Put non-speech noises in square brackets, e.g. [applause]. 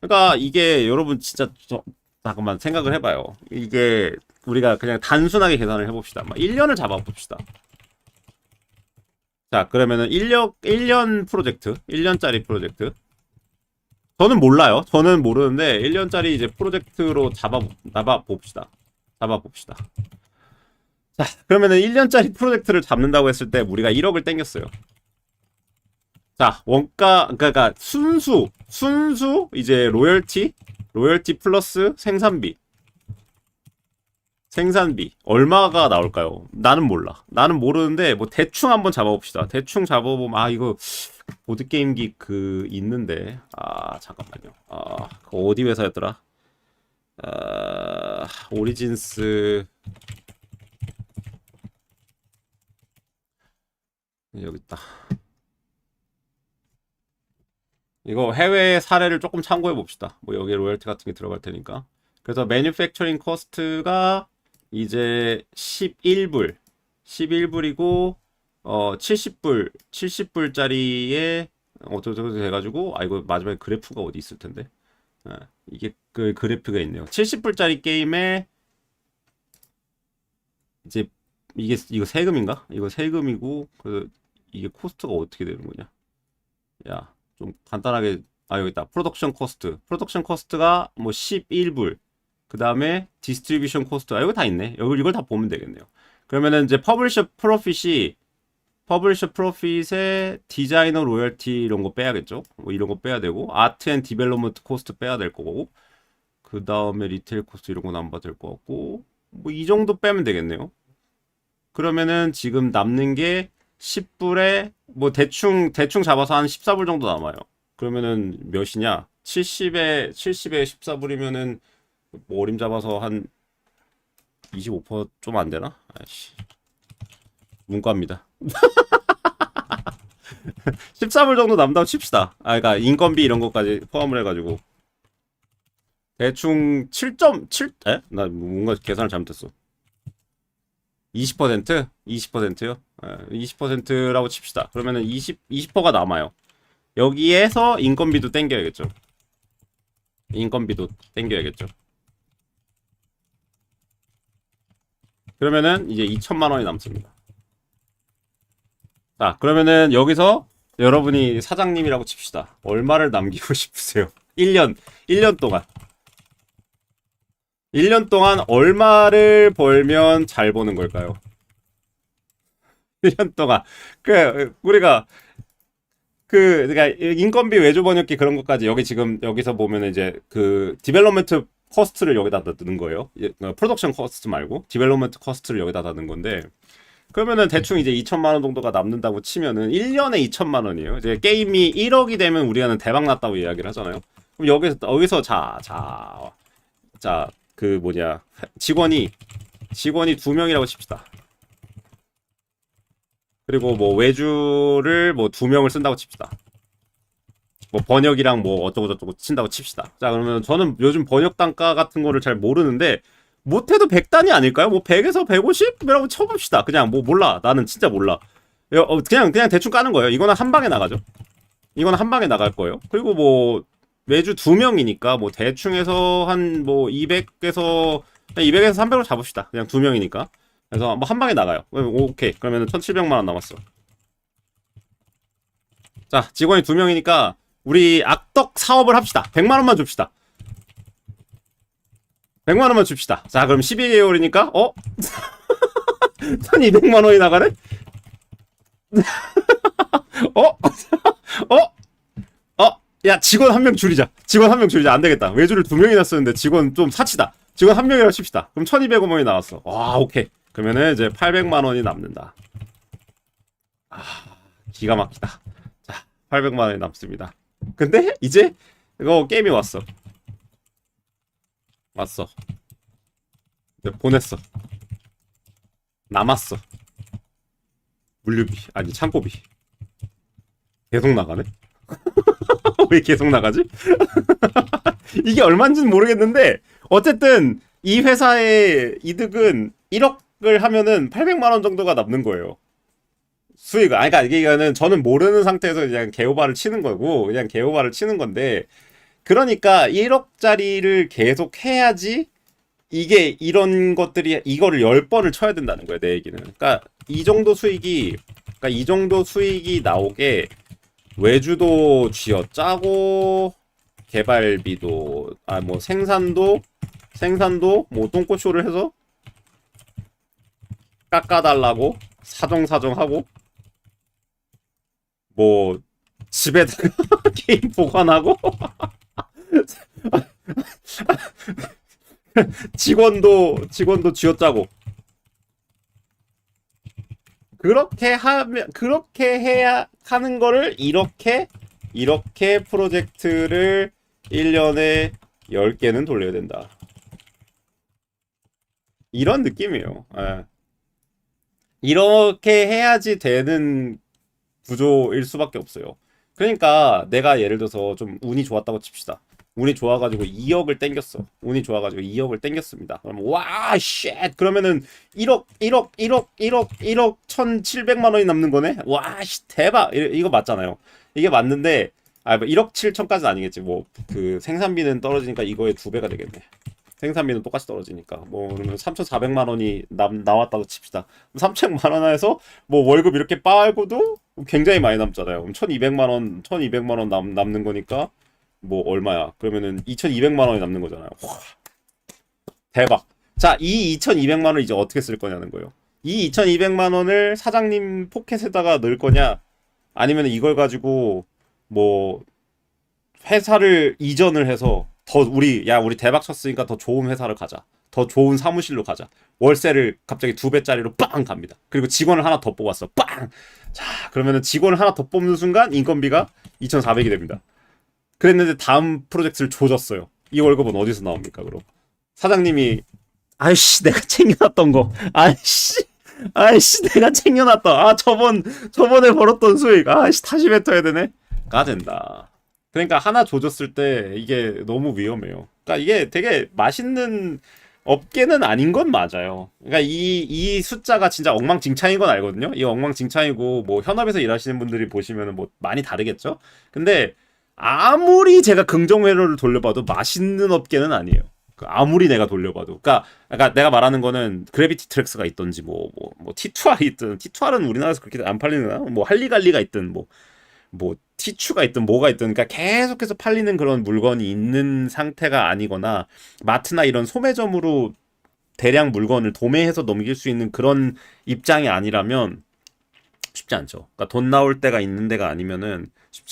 그러니까 이게 여러분 진짜 저, 잠깐만 생각을 해봐요. 이게 우리가 그냥 단순하게 계산을 해봅시다. 막 1년을 잡아봅시다. 자, 그러면은 1년, 1년 프로젝트, 1년짜리 프로젝트. 저는 몰라요. 저는 모르는데 1년짜리 이제 프로젝트로 잡아, 잡아봅시다. 잡아봅시다. 자, 그러면은 1년짜리 프로젝트를 잡는다고 했을 때 우리가 1억을 땡겼어요. 자, 원가, 그러니까 순수, 순수 이제 로열티, 로열티 플러스 생산비. 생산비 얼마가 나올까요? 나는 몰라. 나는 모르는데 뭐 대충 한번 잡아봅시다. 대충 잡아보면 아 이거 보드 게임기 그 있는데 아 잠깐만요. 아 어디 회사였더라? 아 오리진스 여기 있다. 이거 해외 사례를 조금 참고해 봅시다. 뭐 여기에 로열티 같은 게 들어갈 테니까. 그래서 매뉴팩처링 코스트가 이제 11불, 11불이고 어 70불, 70불짜리에 어쩌고저쩌고 돼가지고 아 이거 마지막에 그래프가 어디 있을 텐데. 아, 이게 그 그래프가 있네요. 70불짜리 게임에 이제 이게 이거 세금인가? 이거 세금이고 그 이게 코스트가 어떻게 되는 거냐? 야, 좀 간단하게 아 여기 있다. 프로덕션 코스트. 프로덕션 코스트가 뭐 11불. 그 다음에 디스트리뷰션 코스트. 아, 여기 다 있네. 여기 이걸 다 보면 되겠네요. 그러면은 이제 퍼블리셔 프로핏이 퍼블리셔 프로핏에 디자이너 로열티 이런 거 빼야겠죠. 뭐 이런 거 빼야 되고 아트 앤 디벨롭먼트 코스트 빼야 될 거고 그 다음에 리테일 코스트 이런 건안 받을 거 같고 뭐 이 정도 빼면 되겠네요. 그러면은 지금 남는 게 10불에 뭐 대충 대충 잡아서 한 14불 정도 남아요. 그러면은 몇이냐? 70에 70에 14불이면은 뭐 어림 잡아서 한 25%좀 안 되나? 아이씨. 문과입니다. [laughs] 14불 정도 남다고 칩시다. 아, 그러니까 인건비 이런 것까지 포함을 해가지고 대충 7.7? 에? 나 뭔가 계산을 잘못했어. 20%? 20%요? 20%라고 칩시다. 그러면은 20, 20%가 남아요. 여기에서 인건비도 땡겨야겠죠. 인건비도 땡겨야겠죠. 그러면은 이제 2천만 원이 남습니다. 자, 그러면은 여기서 여러분이 사장님이라고 칩시다. 얼마를 남기고 [laughs] 싶으세요? 1년, 1년 동안. 1년 동안 얼마를 벌면 잘 버는 걸까요? [laughs] 1년 동안. 그, 우리가, 그, 그니까, 인건비 외주 번역기 그런 것까지 여기 지금, 여기서 보면 이제 그, 디벨롭먼트 커스트를 여기다 넣는 거예요. 예, 어, 프로덕션 커스트 말고, 디벨롭먼트 커스트를 여기다 넣는 건데, 그러면은 대충 이제 2천만 원 정도가 남는다고 치면은 1년에 2천만 원이에요. 이제 게임이 1억이 되면 우리는 대박 났다고 이야기를 하잖아요. 그럼 여기서, 여기서 자, 자, 자, 그 뭐냐 직원이 직원이 두 명이라고 칩시다. 그리고 뭐 외주를 뭐 두 명을 쓴다고 칩시다. 뭐 번역이랑 뭐 어쩌고 저쩌고 친다고 칩시다. 자 그러면 저는 요즘 번역 단가 같은 거를 잘 모르는데 못해도 100단이 아닐까요? 뭐 100에서 150이라고 쳐봅시다. 그냥 뭐 몰라. 나는 진짜 몰라. 어, 그냥 그냥 대충 까는 거예요. 이거는 한 방에 나가죠. 이거는 한 방에 나갈 거예요. 그리고 뭐 매주 두 명이니까 뭐 대충 해서 한 뭐 200에서 200에서 300으로 잡읍시다. 그냥 두 명이니까. 그래서 뭐 한 방에 나가요. 오케이. 그러면은 1,700만 원 남았어. 자, 직원이 두 명이니까 우리 악덕 사업을 합시다. 100만 원만 줍시다. 100만 원만 줍시다. 자, 그럼 12개월이니까 어? [laughs] 1,200만 원이 나가네? [laughs] 어? [laughs] 어? 야 직원 한 명 줄이자. 직원 한 명 줄이자. 안 되겠다. 외주를 두 명이나 쓰는데 직원 좀 사치다. 직원 한 명이라고 칩시다. 그럼 1200원 이 나왔어. 와 오케이. 그러면은 이제 800만 원이 남는다. 아 기가 막히다. 자 800만 원이 남습니다. 근데 이제 이거 게임이 왔어. 왔어. 네, 보냈어. 남았어. 물류비. 아니 창고비. 계속 나가네 [laughs] [laughs] 왜 계속 나가지? [laughs] 이게 얼마인지는 모르겠는데 어쨌든 이 회사의 이득은 1억을 하면은 800만 원 정도가 남는 거예요. 수익. 아 그러니까 이게는 저는 모르는 상태에서 그냥 개오바를 치는 거고 그냥 개오바를 치는 건데 그러니까 1억짜리를 계속 해야지 이게 이런 것들이 이거를 10번을 쳐야 된다는 거예요, 내 얘기는. 그러니까 이 정도 수익이 그러니까 이 정도 수익이 나오게 외주도 쥐어 짜고 개발비도 아 뭐 생산도 생산도 뭐 똥꼬쇼를 해서 깎아달라고 사정사정하고 뭐 집에다가 [laughs] 게임 보관하고 [laughs] 직원도 직원도 쥐어짜고 그렇게 하면 그렇게 해야 하는 거를 이렇게 이렇게 프로젝트를 1년에 10개는 돌려야 된다. 이런 느낌이에요. 예. 이렇게 해야지 되는 구조일 수밖에 없어요. 그러니까 내가 예를 들어서 좀 운이 좋았다고 칩시다. 운이 좋아가지고 2억을 땡겼어. 운이 좋아가지고 2억을 땡겼습니다. 그럼 와, 쉣! 그러면은 1억, 1억, 1억, 1억, 1억 1,700만 원이 남는 거네? 와, 씨, 대박! 이- 이거 맞잖아요. 이게 맞는데, 아, 뭐 1억 7천까지는 아니겠지. 뭐, 그 생산비는 떨어지니까 이거의 두 배가 되겠네. 생산비는 똑같이 떨어지니까. 뭐, 그러면 3,400만 원이 남, 나왔다고 칩시다. 3천만 원에서 뭐 월급 이렇게 빨고도 굉장히 많이 남잖아요. 그럼 1,200만 원, 1,200만 원 남, 남는 거니까 뭐 얼마야? 그러면은 2,200만 원이 남는 거잖아요. 와, 대박. 자, 이 2,200만 원을 이제 어떻게 쓸 거냐는 거예요. 이 2,200만 원을 사장님 포켓에다가 넣을 거냐? 아니면 이걸 가지고 뭐 회사를 이전을 해서 더 우리 야 우리 대박 쳤으니까 더 좋은 회사를 가자. 더 좋은 사무실로 가자. 월세를 갑자기 두 배짜리로 빵 갑니다. 그리고 직원을 하나 더 뽑았어. 빵. 자, 그러면은 직원을 하나 더 뽑는 순간 인건비가 2,400이 됩니다. 그랬는데 다음 프로젝트를 조졌어요. 이 월급은 어디서 나옵니까, 그럼? 사장님이 아이씨 내가 챙겨놨던 거. 아이씨 아이씨 내가 챙겨놨던 아 저번 저번에 벌었던 수익. 아이씨 다시 뱉어야 되네. 가 된다. 그러니까 하나 조졌을 때 이게 너무 위험해요. 그러니까 이게 되게 맛있는 업계는 아닌 건 맞아요. 그러니까 이 이 숫자가 진짜 엉망진창인 건 알거든요. 이 엉망진창이고 뭐 현업에서 일하시는 분들이 보시면은 뭐 많이 다르겠죠? 근데 아무리 제가 긍정 회로를 돌려봐도 맛있는 업계는 아니에요. 그 아무리 내가 돌려봐도. 그러니까, 그러니까 내가 말하는 거는 그래비티 트랙스가 있던지 뭐 뭐 뭐 T2R이 있든 T2R은 우리나라에서 그렇게 안 팔리나? 뭐 할리갈리가 있든 뭐 뭐 티추가 있든 뭐가 있든 그러니까 계속해서 팔리는 그런 물건이 있는 상태가 아니거나 마트나 이런 소매점으로 대량 물건을 도매해서 넘길 수 있는 그런 입장이 아니라면 쉽지 않죠. 그러니까 돈 나올 때가 있는 데가 아니면은 쉽지